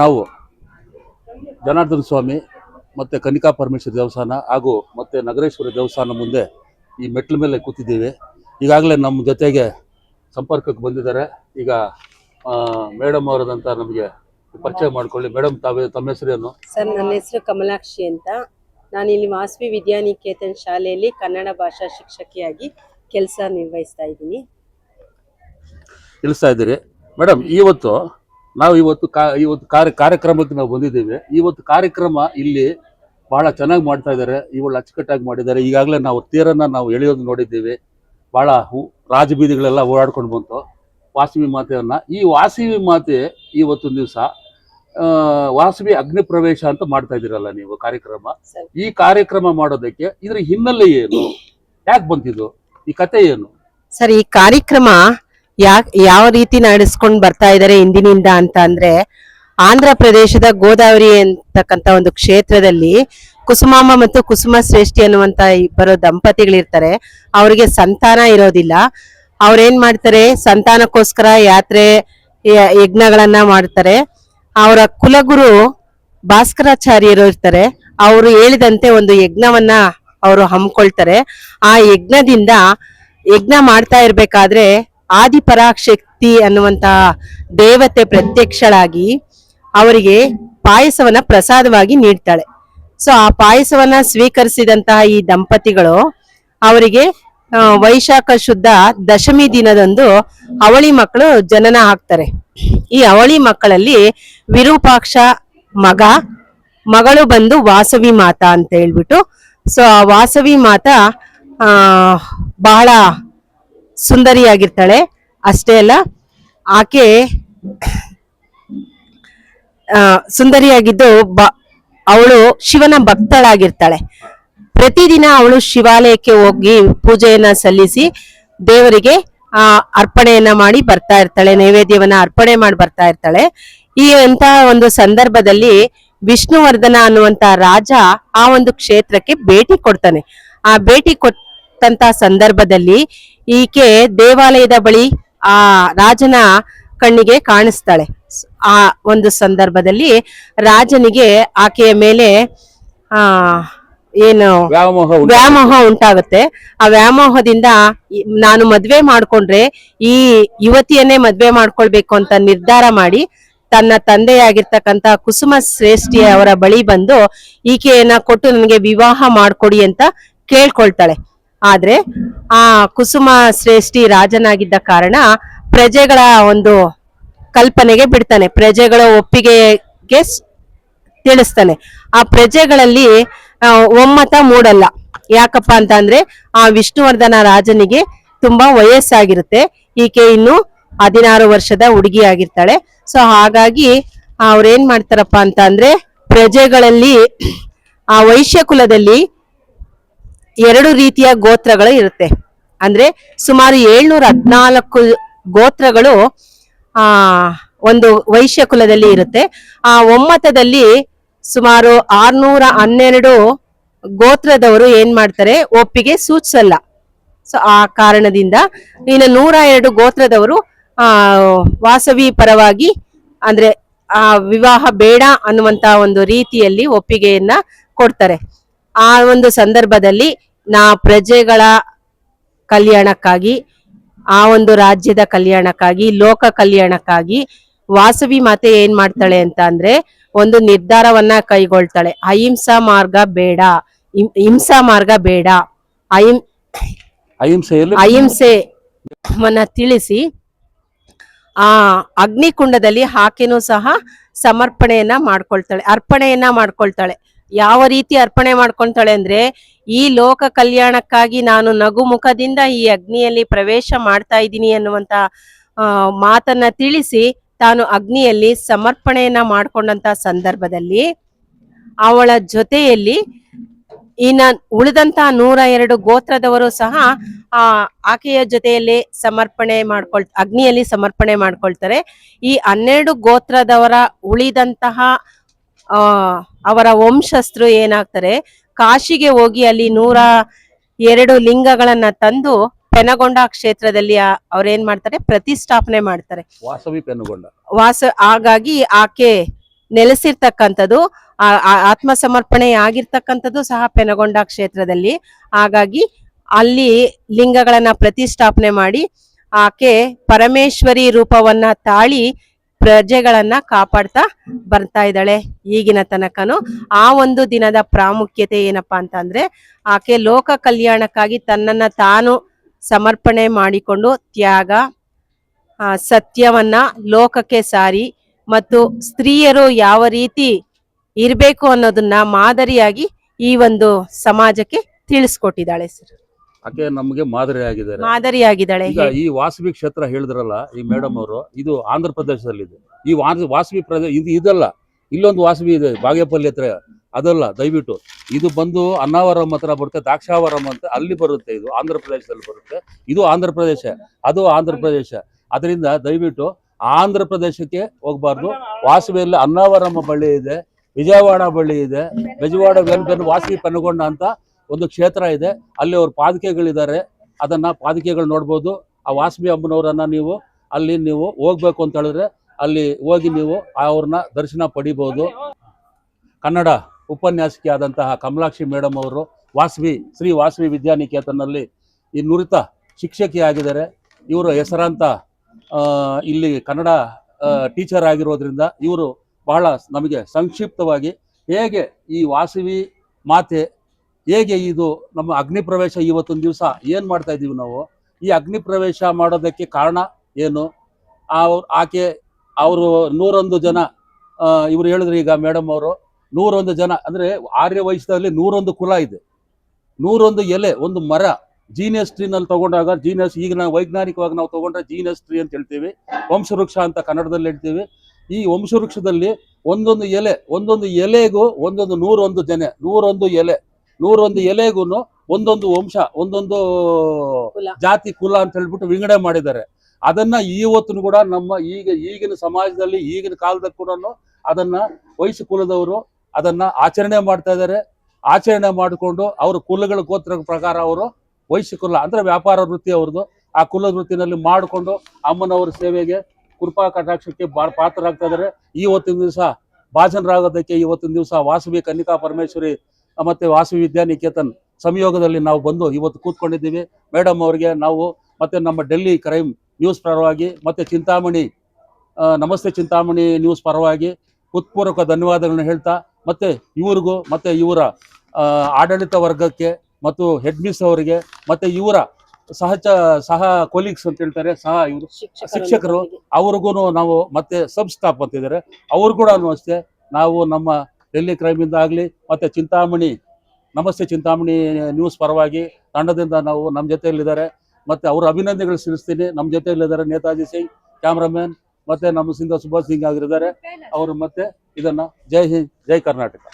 ನಾವು ಜನಾರ್ದನ ಸ್ವಾಮಿ ಮತ್ತು ಕನಿಕಾ ಪರಮೇಶ್ವರ ದೇವಸ್ಥಾನ ಹಾಗೂ ಮತ್ತು ನಗರೇಶ್ವರ ದೇವಸ್ಥಾನ ಮುಂದೆ ಈ ಮೆಟ್ಲ ಮೇಲೆ ಕೂತಿದ್ದೀವಿ. ಈಗಾಗಲೇ ನಮ್ಮ ಜೊತೆಗೆ ಸಂಪರ್ಕಕ್ಕೆ ಬಂದಿದ್ದಾರೆ. ಈಗ ಮೇಡಮ್ ಅವರದಂತ ನಮಗೆ ಪರಿಚಯ ಮಾಡ್ಕೊಳ್ಳಿ. ಮೇಡಮ್ ತಾವೇ ತಮ್ಮ ಹೆಸರೇನು? ಸರ್ ನನ್ನ ಹೆಸರು ಕಮಲಾಕ್ಷಿ ಅಂತ. ನಾನು ಇಲ್ಲಿ ವಾಸವಿ ವಿದ್ಯಾನಿಕೇತನ್ ಶಾಲೆಯಲ್ಲಿ ಕನ್ನಡ ಭಾಷಾ ಶಿಕ್ಷಕಿಯಾಗಿ ಕೆಲಸ ನಿರ್ವಹಿಸ್ತಾ ಇದ್ದೀನಿ. ತಿಳಿಸ್ತಾ ಇದ್ದೀರಿ. ಮೇಡಮ್ ಇವತ್ತು ನಾವು ಇವತ್ತು ಕಾ ಇವತ್ತು ಕಾರ್ಯ ಕಾರ್ಯಕ್ರಮಕ್ಕೆ ನಾವು ಬಂದಿದ್ದೇವೆ. ಇವತ್ತು ಕಾರ್ಯಕ್ರಮ ಇಲ್ಲಿ ಬಹಳ ಚೆನ್ನಾಗಿ ಮಾಡ್ತಾ ಇದ್ದಾರೆ. ಇವಳು ಅಚ್ಚುಕಟ್ಟಾಗಿ ಮಾಡಿದ್ದಾರೆ. ಈಗಾಗಲೇ ನಾವು ತೇರನ್ನ ನಾವು ಎಳೆಯೋದು ನೋಡಿದ್ದೇವೆ. ಬಹಳ ಹೂ ರಾಜಬೀದಿಗಳೆಲ್ಲ ಓಡಾಡ್ಕೊಂಡು ಬಂತು. ವಾಸವಿ ಮಾತೆಯನ್ನ. ಈ ವಾಸವಿ ಮಾತೆ ಇವತ್ತು ದಿವಸ ವಾಸವಿ ಅಗ್ನಿ ಪ್ರವೇಶ ಅಂತ ಮಾಡ್ತಾ ಇದ್ದೀರಲ್ಲ ನೀವು ಕಾರ್ಯಕ್ರಮ? ಈ ಕಾರ್ಯಕ್ರಮ ಮಾಡೋದಕ್ಕೆ ಇದ್ರ ಹಿನ್ನೆಲೆ ಏನು? ಯಾಕೆ ಬಂತಿದ್ದು? ಈ ಕತೆ ಏನು? ಸರ್ ಈ ಕಾರ್ಯಕ್ರಮ ಯಾಕ್ ಯಾವ ರೀತಿ ನಡೆಸ್ಕೊಂಡು ಬರ್ತಾ ಇದ್ದಾರೆ ಇಂದಿನಿಂದ ಅಂತ ಅಂದ್ರೆ ಆಂಧ್ರ ಪ್ರದೇಶದ ಗೋದಾವರಿ ಅಂತಕ್ಕಂಥ ಒಂದು ಕ್ಷೇತ್ರದಲ್ಲಿ ಕುಸುಮಾಂಬ ಮತ್ತು ಕುಸುಮ ಶ್ರೇಷ್ಠಿ ಅನ್ನುವಂತ ಇಬ್ಬರು ದಂಪತಿಗಳಿರ್ತಾರೆ. ಅವರಿಗೆ ಸಂತಾನ ಇರೋದಿಲ್ಲ. ಅವ್ರೇನ್ ಮಾಡ್ತಾರೆ? ಸಂತಾನಕ್ಕೋಸ್ಕರ ಯಾತ್ರೆ ಯಜ್ಞಗಳನ್ನ ಮಾಡ್ತಾರೆ. ಅವರ ಕುಲಗುರು ಭಾಸ್ಕರಾಚಾರ್ಯರು ಇರ್ತಾರೆ. ಅವರು ಹೇಳಿದಂತೆ ಒಂದು ಯಜ್ಞವನ್ನ ಅವರು ಹಮ್ಮಿಕೊಳ್ತಾರೆ. ಆ ಯಜ್ಞದಿಂದ ಯಜ್ಞ ಮಾಡ್ತಾ ಇರ್ಬೇಕಾದ್ರೆ ಆದಿಪರಾಶಕ್ತಿ ಅನ್ನುವಂತ ದೇವತೆ ಪ್ರತ್ಯಕ್ಷಳಾಗಿ ಅವರಿಗೆ ಪಾಯಸವನ್ನ ಪ್ರಸಾದವಾಗಿ ನೀಡ್ತಾಳೆ. ಸೊ ಆ ಪಾಯಸವನ್ನ ಸ್ವೀಕರಿಸಿದಂತಹ ಈ ದಂಪತಿಗಳು ಅವರಿಗೆ ವೈಶಾಖ ಶುದ್ಧ ದಶಮಿ ದಿನದಂದು ಅವಳಿ ಮಕ್ಕಳು ಜನನ ಹಾಕ್ತಾರೆ ಈ ಅವಳಿ ಮಕ್ಕಳಲ್ಲಿ ವಿರೂಪಾಕ್ಷ ಮಗ, ಮಗಳು ಬಂದು ವಾಸವಿ ಮಾತಾ ಅಂತ ಹೇಳ್ಬಿಟ್ಟು ಸೊ ಆ ವಾಸವಿ ಮಾತಾ ಬಹಳ ಸುಂದರಿಯಾಗಿರ್ತಾಳೆ. ಅಷ್ಟೇ ಅಲ್ಲ, ಆಕೆ ಸುಂದರಿಯಾಗಿದ್ದು ಬ, ಅವಳು ಶಿವನ ಭಕ್ತಳಾಗಿರ್ತಾಳೆ. ಪ್ರತಿದಿನ ಅವಳು ಶಿವಾಲಯಕ್ಕೆ ಹೋಗಿ ಪೂಜೆಯನ್ನ ಸಲ್ಲಿಸಿ ದೇವರಿಗೆ, ಆ, ಅರ್ಪಣೆಯನ್ನ ಮಾಡಿ ಬರ್ತಾ ಇರ್ತಾಳೆ, ನೈವೇದ್ಯವನ್ನ ಅರ್ಪಣೆ ಮಾಡಿ ಬರ್ತಾ ಇರ್ತಾಳೆ. ಈ ಅಂತ ಒಂದು ಸಂದರ್ಭದಲ್ಲಿ ವಿಷ್ಣುವರ್ಧನ ಅನ್ನುವಂತ ರಾಜ ಆ ಒಂದು ಕ್ಷೇತ್ರಕ್ಕೆ ಭೇಟಿ ಕೊಡ್ತಾನೆ. ಆ ಭೇಟಿ ಕೊಟ್ಟಂತ ಸಂದರ್ಭದಲ್ಲಿ ಈಕೆ ದೇವಾಲಯದ ಬಳಿ ಆ ರಾಜನ ಕಣ್ಣಿಗೆ ಕಾಣಿಸ್ತಾಳೆ. ಆ ಒಂದು ಸಂದರ್ಭದಲ್ಲಿ ರಾಜನಿಗೆ ಆಕೆಯ ಮೇಲೆ ಆ ಏನು ವ್ಯಾಮೋಹ ಉಂಟು. ವ್ಯಾಮೋಹ ಉಂಟಾಗುತ್ತೆ. ಆ ವ್ಯಾಮೋಹದಿಂದ ನಾನು ಮದ್ವೆ ಮಾಡ್ಕೊಂಡ್ರೆ ಈ ಯುವತಿಯನ್ನೇ ಮದ್ವೆ ಮಾಡ್ಕೊಳ್ಬೇಕು ಅಂತ ನಿರ್ಧಾರ ಮಾಡಿ ತನ್ನ ತಂದೆಯಾಗಿರ್ತಕ್ಕಂತ ಕುಸುಮ ಶ್ರೇಷ್ಠಿ ಅವರ ಬಳಿ ಬಂದು ಈಕೆಯನ್ನ ಕೊಟ್ಟು ನನಗೆ ವಿವಾಹ ಮಾಡ್ಕೊಡಿ ಅಂತ ಕೇಳ್ಕೊಳ್ತಾಳೆ. ಆದ್ರೆ ಆ ಕುಸುಮ ಶ್ರೇಷ್ಠಿ ರಾಜನಾಗಿದ್ದ ಕಾರಣ ಪ್ರಜೆಗಳ ಒಂದು ಕಲ್ಪನೆಗೆ ಬಿಡ್ತಾನೆ, ಪ್ರಜೆಗಳ ಒಪ್ಪಿಗೆಗೆ ತಿಳಿಸ್ತಾನೆ. ಆ ಪ್ರಜೆಗಳಲ್ಲಿ ಒಮ್ಮತ ಮೂಡಲ್ಲ. ಯಾಕಪ್ಪ ಅಂತ ಅಂದ್ರೆ ಆ ವಿಷ್ಣುವರ್ಧನ ರಾಜನಿಗೆ ತುಂಬಾ ವಯಸ್ಸಾಗಿರುತ್ತೆ. ಈಕೆ ಇನ್ನು ಹದಿನಾರು ವರ್ಷದ ಹುಡುಗಿ ಆಗಿರ್ತಾಳೆ ಸೊ, ಹಾಗಾಗಿ ಅವ್ರೇನ್ ಮಾಡ್ತಾರಪ್ಪ ಅಂತ ಅಂದ್ರೆ ಪ್ರಜೆಗಳಲ್ಲಿ, ಆ ವೈಶ್ಯ ಕುಲದಲ್ಲಿ ಎರಡು ರೀತಿಯ ಗೋತ್ರಗಳು ಇರುತ್ತೆ. ಅಂದ್ರೆ ಸುಮಾರು ಏಳ್ನೂರ ಹದ್ನಾಲ್ಕು ಗೋತ್ರಗಳು, ಆ, ಒಂದು ವೈಶ್ಯ ಕುಲದಲ್ಲಿ ಇರುತ್ತೆ. ಆ ಒಮ್ಮತದಲ್ಲಿ ಸುಮಾರು ಆರ್ನೂರ ಹನ್ನೆರಡು ಗೋತ್ರದವರು ಏನ್ ಮಾಡ್ತಾರೆ? ಒಪ್ಪಿಗೆ ಸೂಚಿಸಲ್ಲ. ಸೊ, ಆ ಕಾರಣದಿಂದ ಇನ್ನು ನೂರ ಎರಡು ಗೋತ್ರದವರು, ಆ, ವಾಸವಿ ಪರವಾಗಿ, ಅಂದ್ರೆ ಆ ವಿವಾಹ ಬೇಡ ಅನ್ನುವಂತ ಒಂದು ರೀತಿಯಲ್ಲಿ ಒಪ್ಪಿಗೆಯನ್ನ ಕೊಡ್ತಾರೆ. ಆ ಒಂದು ಸಂದರ್ಭದಲ್ಲಿ ನಾ ಪ್ರಜೆಗಳ ಕಲ್ಯಾಣಕ್ಕಾಗಿ ಆ ಒಂದು ರಾಜ್ಯದ ಕಲ್ಯಾಣಕ್ಕಾಗಿ ಲೋಕ ಕಲ್ಯಾಣಕ್ಕಾಗಿ ವಾಸವಿ ಮಾತೆ ಏನ್ ಮಾಡ್ತಾಳೆ ಅಂತ ಅಂದ್ರೆ ಒಂದು ನಿರ್ಧಾರವನ್ನ ಕೈಗೊಳ್ತಾಳೆ. ಅಹಿಂಸಾ ಮಾರ್ಗ ಬೇಡ. ಹಿಂಸಾ ಮಾರ್ಗ ಬೇಡ. ಅಹಿಂಸೆ ಅಹಿಂಸೆ ವನ್ನ ತಿಳಿಸಿ ಆ ಅಗ್ನಿಕುಂಡದಲ್ಲಿ ಆಕೆನೂ ಸಹ ಸಮರ್ಪಣೆಯನ್ನ ಮಾಡ್ಕೊಳ್ತಾಳೆ ಅರ್ಪಣೆಯನ್ನ ಮಾಡ್ಕೊಳ್ತಾಳೆ. ಯಾವ ರೀತಿ ಅರ್ಪಣೆ ಮಾಡ್ಕೊಳ್ತಾಳೆ ಅಂದ್ರೆ, ಈ ಲೋಕ ಕಲ್ಯಾಣಕ್ಕಾಗಿ ನಾನು ನಗು ಮುಖದಿಂದ ಈ ಅಗ್ನಿಯಲ್ಲಿ ಪ್ರವೇಶ ಮಾಡ್ತಾ ಇದ್ದೀನಿ ಅನ್ನುವಂತ ಮಾತನ್ನ ತಿಳಿಸಿ ತಾನು ಅಗ್ನಿಯಲ್ಲಿ ಸಮರ್ಪಣೆಯನ್ನ ಮಾಡ್ಕೊಂಡಂತ ಸಂದರ್ಭದಲ್ಲಿ, ಅವಳ ಜೊತೆಯಲ್ಲಿ ಇನ್ನ ಉಳಿದಂತ ನೂರ ಎರಡು ಗೋತ್ರದವರು ಸಹ, ಆ, ಆಕೆಯ ಜೊತೆಯಲ್ಲಿ ಸಮರ್ಪಣೆ ಮಾಡ್ಕೊಳ್, ಅಗ್ನಿಯಲ್ಲಿ ಸಮರ್ಪಣೆ ಮಾಡ್ಕೊಳ್ತಾರೆ. ಈ ಹನ್ನೆರಡು ಗೋತ್ರದವರ ಉಳಿದಂತಹ ಅವರ ವಂಶಸ್ಥರು ಏನಾಗ್ತಾರೆ? ಕಾಶಿಗೆ ಹೋಗಿ ಅಲ್ಲಿ ನೂರ ಎರಡು ಲಿಂಗಗಳನ್ನ ತಂದು ಪೆನಗೊಂಡ ಕ್ಷೇತ್ರದಲ್ಲಿ ಅವ್ರೇನ್ ಮಾಡ್ತಾರೆ? ಪ್ರತಿಷ್ಠಾಪನೆ ಮಾಡ್ತಾರೆ. ವಾಸವಿ ಪೆನಗೊಂಡ. ವಾಸ ಹಾಗಾಗಿ ಆಕೆ ನೆಲೆಸಿರ್ತಕ್ಕಂಥದ್ದು ಆ- ಸಮರ್ಪಣೆ ಆತ್ಮಸಮರ್ಪಣೆ ಆಗಿರ್ತಕ್ಕಂಥದ್ದು ಸಹ ಪೆನಗೊಂಡ ಕ್ಷೇತ್ರದಲ್ಲಿ. ಹಾಗಾಗಿ ಅಲ್ಲಿ ಲಿಂಗಗಳನ್ನ ಪ್ರತಿಷ್ಠಾಪನೆ ಮಾಡಿ ಆಕೆ ಪರಮೇಶ್ವರಿ ರೂಪವನ್ನ ತಾಳಿ ಪ್ರಜೆಗಳನ್ನ ಕಾಪಾಡ್ತಾ ಬರ್ತಾ ಇದ್ದಾಳೆ ಈಗಿನ ತನಕನು. ಆ ಒಂದು ದಿನದ ಪ್ರಾಮುಖ್ಯತೆ ಏನಪ್ಪಾ ಅಂತಂದ್ರೆ, ಆಕೆ ಲೋಕ ಕಲ್ಯಾಣಕ್ಕಾಗಿ ತನ್ನನ್ನ ತಾನು ಸಮರ್ಪಣೆ ಮಾಡಿಕೊಂಡು ತ್ಯಾಗ ಸತ್ಯವನ್ನ ಲೋಕಕ್ಕೆ ಸಾರಿ ಮತ್ತು ಸ್ತ್ರೀಯರು ಯಾವ ರೀತಿ ಇರಬೇಕು ಅನ್ನೋದನ್ನ ಮಾದರಿಯಾಗಿ ಈ ಒಂದು ಸಮಾಜಕ್ಕೆ ತಿಳಿಸ್ಕೊಟ್ಟಿದ್ದಾಳೆ ಸರ್. ಆಕೆ ನಮಗೆ ಮಾದರಿ ಆಗಿದ್ದಾರೆ ಮಾದರಿಯಾಗಿದ್ದಾಳೆ ಈಗ ಈ ವಾಸವಿ ಕ್ಷೇತ್ರ ಹೇಳಿದ್ರಲ್ಲ ಈ ಮೇಡಮ್ ಅವರು ಇದು ಆಂಧ್ರ ಪ್ರದೇಶದಲ್ಲಿದೆ ಈ ವಾಸ- ವಾಸವಿ ಪ್ರದೇಶ ಇದು ಇದಲ್ಲ ಇಲ್ಲೊಂದು ವಾಸವಿ ಇದೆ ಬಾಗೇಪಲ್ಲಿ ಹತ್ರ ಅದಲ್ಲ ದಯವಿಟ್ಟು ಇದು ಬಂದು ಅನ್ನಾವರಂ ಹತ್ರ ಬರುತ್ತೆ ದಾಕ್ಷಾವರಂ ಅಂತ ಅಲ್ಲಿ ಬರುತ್ತೆ ಇದು ಆಂಧ್ರ ಪ್ರದೇಶದಲ್ಲಿ ಬರುತ್ತೆ ಇದು ಆಂಧ್ರ ಪ್ರದೇಶ ಅದು ಆಂಧ್ರ ಪ್ರದೇಶ ಅದರಿಂದ ದಯವಿಟ್ಟು ಆಂಧ್ರ ಪ್ರದೇಶಕ್ಕೆ ಹೋಗ್ಬಾರ್ದು ವಾಸವಿಯಲ್ಲಿ ಅನ್ನಾವರಂ ಬಳ್ಳಿ ಇದೆ ವಿಜಯವಾಡ ಬಳ್ಳಿ ಇದೆ ವಿಜಯವಾಡ ವೆಲ್ಬೆನ್ ವಾಸವಿ ಪನ್ನಗೊಂಡ ಅಂತ ಒಂದು ಕ್ಷೇತ್ರ ಇದೆ, ಅಲ್ಲಿ ಅವ್ರ ಪಾದಕೆಗಳಿದ್ದಾರೆ, ಅದನ್ನು ಪಾದಕೆಗಳು ನೋಡ್ಬೋದು. ಆ ವಾಸವಿ ಅಮ್ಮನವರನ್ನು ನೀವು, ಅಲ್ಲಿ ನೀವು ಹೋಗ್ಬೇಕು ಅಂತ ಹೇಳಿದ್ರೆ, ಅಲ್ಲಿ ಹೋಗಿ ನೀವು ಅವ್ರನ್ನ ದರ್ಶನ ಪಡಿಬೋದು. ಕನ್ನಡ ಉಪನ್ಯಾಸಕಿ ಆದಂತಹ ಕಮಲಾಕ್ಷಿ ಮೇಡಮ್ ಅವರು, ವಾಸವಿ, ಶ್ರೀ ವಾಸವಿ ವಿದ್ಯಾನಿಕೇತನಲ್ಲಿ ಈ ನುರಿತ ಶಿಕ್ಷಕಿ ಆಗಿದ್ದಾರೆ. ಇವರು ಹೆಸರಾಂತ ಇಲ್ಲಿ ಕನ್ನಡ ಟೀಚರ್ ಆಗಿರೋದ್ರಿಂದ ಇವರು ಬಹಳ ನಮಗೆ ಸಂಕ್ಷಿಪ್ತವಾಗಿ ಹೇಗೆ ಈ ವಾಸವಿ ಮಾತೆ ಹೇಗೆ ಇದು ನಮ್ಮ ಅಗ್ನಿ ಪ್ರವೇಶ ಇವತ್ತೊಂದು ದಿವಸ ಏನು ಮಾಡ್ತಾ ಇದ್ದೀವಿ ನಾವು? ಈ ಅಗ್ನಿ ಪ್ರವೇಶ ಮಾಡೋದಕ್ಕೆ ಕಾರಣ ಏನು? ಅವ್ರು ಆಕೆ, ಅವರು ನೂರೊಂದು ಜನ ಇವ್ರು ಹೇಳಿದ್ರು ಈಗ ಮೇಡಮ್ ಅವರು, ನೂರೊಂದು ಜನ, ಅಂದರೆ ಆರ್ಯ ವಯಸ್ಸದಲ್ಲಿ ನೂರೊಂದು ಕುಲ ಇದೆ. ನೂರೊಂದು ಎಲೆ, ಒಂದು ಮರ ಜೀನಿಯಸ್ ಟ್ರೀನಲ್ಲಿ ತಗೊಂಡಾಗ ಜೀನಿಯಸ್ ಈಗ ನಾವು ವೈಜ್ಞಾನಿಕವಾಗಿ ನಾವು ತಗೊಂಡ್ರೆ ಜೀನಿಯಸ್ ಟ್ರೀ ಅಂತ ಹೇಳ್ತೀವಿ, ವಂಶವೃಕ್ಷ ಅಂತ ಕನ್ನಡದಲ್ಲಿ ಹೇಳ್ತೀವಿ. ಈ ವಂಶವೃಕ್ಷದಲ್ಲಿ ಒಂದೊಂದು ಎಲೆ, ಒಂದೊಂದು ಎಲೆಗೂ ಒಂದೊಂದು ನೂರೊಂದು ಜನ, ನೂರೊಂದು ಎಲೆ. ನೂರೊಂದು ಎಲೆಗೂ ಒಂದೊಂದು ವಂಶ ಒಂದೊಂದು ಜಾತಿ ಕುಲ ಅಂತ ಹೇಳ್ಬಿಟ್ಟು ವಿಂಗಡಣೆ ಮಾಡಿದ್ದಾರೆ. ಅದನ್ನ ಇವತ್ತು ಕೂಡ ನಮ್ಮ ಈಗ ಈಗಿನ ಸಮಾಜದಲ್ಲಿ ಈಗಿನ ಕಾಲದ ಕೂಡ ಅದನ್ನ ವಯಸ್ಸು ಕುಲದವರು ಅದನ್ನ ಆಚರಣೆ ಮಾಡ್ತಾ ಇದ್ದಾರೆ. ಆಚರಣೆ ಮಾಡಿಕೊಂಡು ಅವ್ರ ಕುಲಗಳ ಗೋತ್ರ ಪ್ರಕಾರ ಅವರು ವಯಸ್ಸು ಕುಲ ಅಂದ್ರೆ ವ್ಯಾಪಾರ ವೃತ್ತಿ ಅವ್ರದ್ದು. ಆ ಕುಲ ವೃತ್ತಿನಲ್ಲಿ ಮಾಡಿಕೊಂಡು ಅಮ್ಮನವರ ಸೇವೆಗೆ ಕೃಪಾ ಕಟಾಕ್ಷಕ್ಕೆ ಬಹಳ ಪಾತ್ರರಾಗ್ತಾ ಇದ್ದಾರೆ. ಇವತ್ತಿನ ದಿವಸ ಭಾಜನರಾಗೋದಕ್ಕೆ ಇವತ್ತಿನ ದಿವಸ ವಾಸವಿ ಕನ್ನಿಕಾ ಪರಮೇಶ್ವರಿ ಮತ್ತೆ ವಾಸವಿ ವಿದ್ಯಾನಿಕೇತನ್ ಸಂಯೋಗದಲ್ಲಿ ನಾವು ಬಂದು ಇವತ್ತು ಕೂತ್ಕೊಂಡಿದ್ದೀವಿ. ಮೇಡಮ್ ಅವರಿಗೆ ನಾವು ಮತ್ತೆ ನಮ್ಮ ಡೆಲ್ಲಿ ಕ್ರೈಮ್ ನ್ಯೂಸ್ ಪರವಾಗಿ ಮತ್ತೆ ಚಿಂತಾಮಣಿ ನಮಸ್ತೆ ಚಿಂತಾಮಣಿ ನ್ಯೂಸ್ ಪರವಾಗಿ ಹೃತ್ಪೂರ್ವಕ ಧನ್ಯವಾದಗಳನ್ನು ಹೇಳ್ತಾ ಮತ್ತೆ ಇವ್ರಿಗೂ ಮತ್ತೆ ಇವರ ಆಡಳಿತ ವರ್ಗಕ್ಕೆ ಮತ್ತು ಹೆಡ್ ಮಿಸ್ ಅವರಿಗೆ ಮತ್ತೆ ಇವರ ಸಹಚ ಸಹ ಕೊಲೀಗ್ಸ್ ಅಂತ ಹೇಳ್ತಾರೆ ಸಹ ಇವರು ಶಿಕ್ಷಕರು ಅವ್ರಿಗೂ ನಾವು ಮತ್ತೆ ಸಬ್ ಸ್ಟಾಫ್ ಅಂತಿದ್ದಾರೆ ಅವ್ರು ಕೂಡ ಅಷ್ಟೇ ನಾವು ನಮ್ಮ ಡೆಲ್ಲಿ ಕ್ರೈಮಿಂದ ಆಗಲಿ, ಮತ್ತೆ ಚಿಂತಾಮಣಿ, ನಮಸ್ತೆ ಚಿಂತಾಮಣಿ ನ್ಯೂಸ್ ಪರವಾಗಿ ತಂಡದಿಂದ ನಾವು ನಮ್ಮ ಜೊತೆಯಲ್ಲಿದ್ದಾರೆ. ಮತ್ತೆ ಅವ್ರ ಅಭಿನಂದನೆಗಳು ಸಲ್ಲಿಸ್ತೀನಿ. ನಮ್ಮ ಜೊತೆಯಲ್ಲಿದ್ದಾರೆ ನೇತಾಜಿ ಸಿಂಗ್ ಕ್ಯಾಮ್ರಾಮ್ಯಾನ್ ಮತ್ತೆ ನಮ್ಮ ಸಿಂಧ ಸುಭಾಷ್ ಸಿಂಗ್ ಆಗಿರಿದ್ದಾರೆ ಅವರು ಮತ್ತೆ ಇದನ್ನ ಜೈ ಹಿಂದ್, ಜೈ ಕರ್ನಾಟಕ.